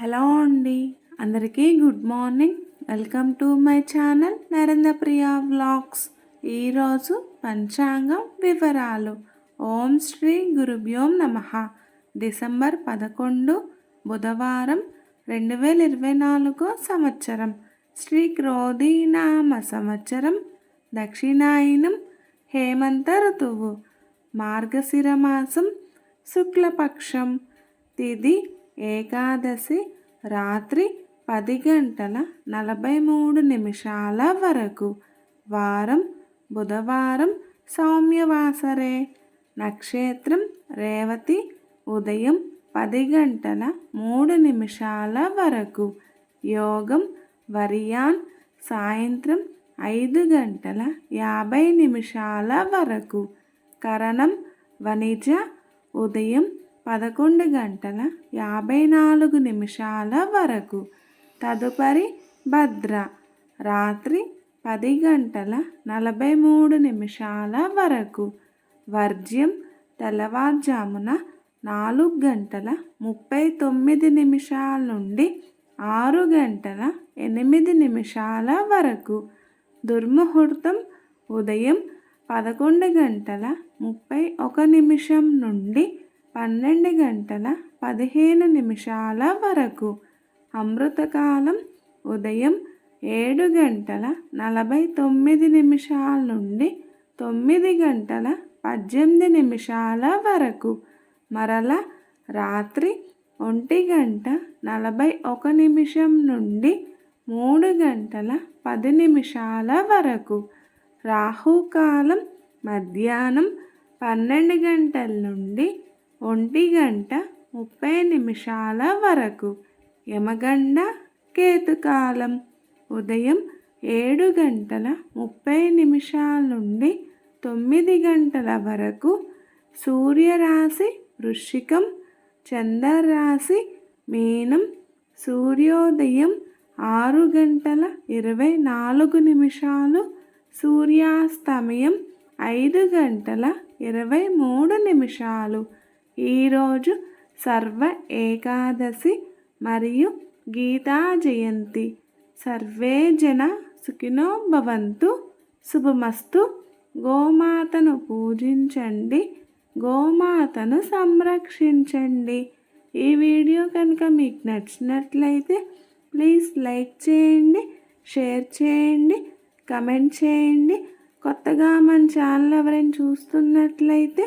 Hello అండి. అందరికీ good morning. Welcome to my channel Narendra Priya vlogs. ఈరోజు పంచాంగం వివరాలు. ఓం శ్రీ గురుభ్యోం నమ. డిసెంబర్ పదకొండు బుధవారం రెండు వేల ఇరవై నాలుగో సంవత్సరం. శ్రీ క్రోధీనామ సంవత్సరం. దక్షిణాయనం హేమంత ఋతువు. మార్గశిర మాసం శుక్లపక్షం. తిది ఏకాదశి రాత్రి పది గంటల నలభై మూడు నిమిషాల వరకు. వారం బుధవారం సౌమ్యవాసరే. నక్షత్రం రేవతి ఉదయం పది గంటల మూడు నిమిషాల వరకు. యోగం వరియాన్ సాయంత్రం ఐదు గంటల యాభై నిమిషాల వరకు. కరణం వణిజ ఉదయం పదకొండు గంటల యాభై నాలుగు నిమిషాల వరకు. తదుపరి భద్ర. రాత్రి పది గంటల నలభై మూడు నిమిషాల వరకు. వర్జ్యం తెల్లవారుజామున నాలుగు గంటల ముప్పై తొమ్మిది నిమిషాల నుండి ఆరు గంటల ఎనిమిది నిమిషాల వరకు. దుర్ముహూర్తం ఉదయం పదకొండు గంటల ముప్పై ఒక నిమిషం నుండి పన్నెండు గంటల పదిహేను నిమిషాల వరకు. అమృతకాలం ఉదయం ఏడు గంటల నలభై తొమ్మిది నిమిషాల నుండి తొమ్మిది గంటల పద్దెనిమిది నిమిషాల వరకు. మరల రాత్రి ఒంటి గంట నలభై ఒక నిమిషం నుండి మూడు గంటల పది నిమిషాల వరకు. రాహుకాలం మధ్యాహ్నం పన్నెండు గంటల నుండి ఒంటి గంట ముప్పై నిమిషాల వరకు యమగండ కేతుకాలం. ఉదయం ఏడు గంటల ముప్పై నిమిషాల నుండి తొమ్మిది గంటల వరకు సూర్యరాశి వృశ్చికం చంద్రరాశి మీనం సూర్యోదయం ఆరు గంటల ఇరవై నాలుగు నిమిషాలు సూర్యాస్తమయం ఐదు గంటల ఇరవై మూడు నిమిషాలు ఈరోజు సర్వ ఏకాదశి మరియు గీతా జయంతి. సర్వే జన సుఖినో భవంతు. శుభమస్తు. గోమాతను పూజించండి. గోమాతను సంరక్షించండి. ఈ వీడియో కనుక మీకు నచ్చినట్లయితే ప్లీజ్ లైక్ చేయండి షేర్ చేయండి కమెంట్ చేయండి. కొత్తగా మన ఛానల్ ఎవరైనా చూస్తున్నట్లయితే